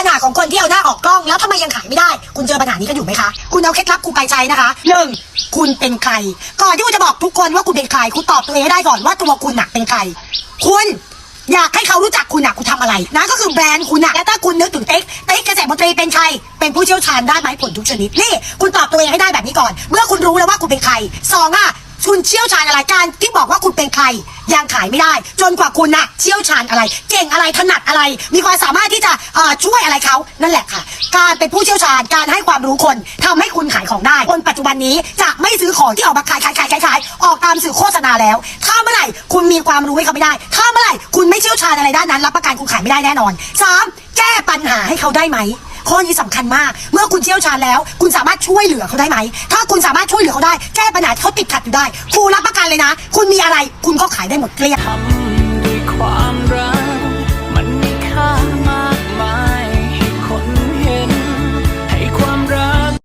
ปัญหาของคนที่เอาหน้าออกกล้องแล้วทำไมยังขายไม่ได้ คุณเจอปัญหานี้กันอยู่ไหมคะ คุณเอาเคล็ดลับครูไปใช้นะคะหนึ่งคุณเป็นใคร ก่อนที่คุณจะบอกทุกคนว่าคุณเป็นใคร คุณตอบตัวเองให้ได้ก่อนว่าตัวคุณหน่ะเป็นใคร คุณอยากให้เขารู้จักคุณอะคุณทำอะไรนะก็คือแบรนด์คุณอะและถ้าคุณนึกถึงติ๊กติ๊กเกษตรมนตรีเป็นใคร เป็นผู้เชี่ยวชาญด้านไม้ผลทุกชนิดนี่ คุณตอบตัวเองให้ได้แบบนี้ก่อน เมื่อคุณรู้แล้วว่าคุณเป็นใครสองอะ คุณเชี่ยวชาญอะไรการที่บอกว่าคุณเป็นใคร ยังขายไม่ได้ จนกว่าคุณน่ะเชี่ยวชาญอะไร เก่งอะไรถนัดอะไร มีความสามารถที่จะเอ่อช่วยอะไรเขานั่นแหละค่ะ การเป็นผู้เชี่ยวชาญการให้ความรู้คนทำให้คุณขายของได้คนปัจจุบันนี้จะไม่ซื้อของที่ออกมาขายขายขายขายขายออกตามสื่อโฆษณาแล้ว ถ้าเมื่อไหร่คุณมีความรู้ให้เขาไม่ได้ ถ้าเมื่อไหร่คุณไม่เชี่ยวชาญอะไรด้านนั้น รับประกันคุณขายไม่ได้แน่นอนสามแก้ปัญหาให้เขาได้ไหม ข้อนี้สำคัญมาก เมื่อคุณเชี่ยวชาญแล้ว คุณสามารถช่วยเหลือเขาได้ไหม ถ้าคุณสามารถช่วยเหลือเขาได้ แก้ปัญหาที่เขาติดขัดอยู่ได้ครูรับประกันเลยนะ คุณมีอะไร คุณก็ขายได้หมดเกลี้ยง